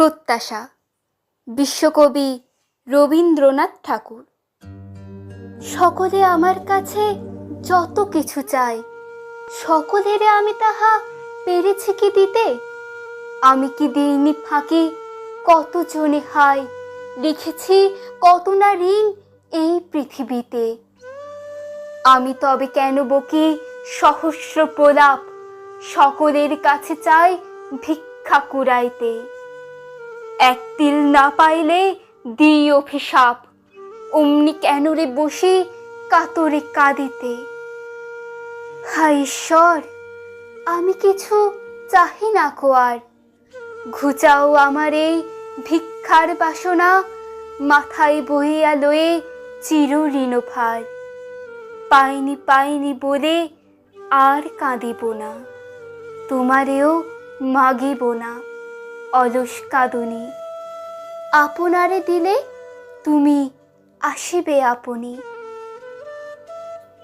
প্রত্যাশা। বিশ্বকবি রবীন্দ্রনাথ ঠাকুর। সকলে আমার কাছে যত কিছু চাই সকলেরে আমি তাহা পেরেছি কি দিতে? আমি কি দিইনি ফাঁকি? কত জনে হায় লিখেছি কত না ঋণ এই পৃথিবীতে? আমি তবে কেন বকি সহস্র প্রলাপ, সকলের কাছে চাই ভিক্ষা কুড়াইতে? এক তিল না পাইলে দিই অভিশাপ অমনি কেন রে বসি কাতরে কাঁদিতে। হায় ঈশ্বর, আমি কিছু চাহি না কো আর। ঘুচাও আমার এই ভিক্ষার বাসনা, মাথায় বহিয়া লয়ে চির ঋণভার পাইনি পাইনি বলে আর কাঁদিব না, তোমারেও মাগিব না। অলস কাঁদনি। আপনারে দিলে তুমি আসিবে আপনি।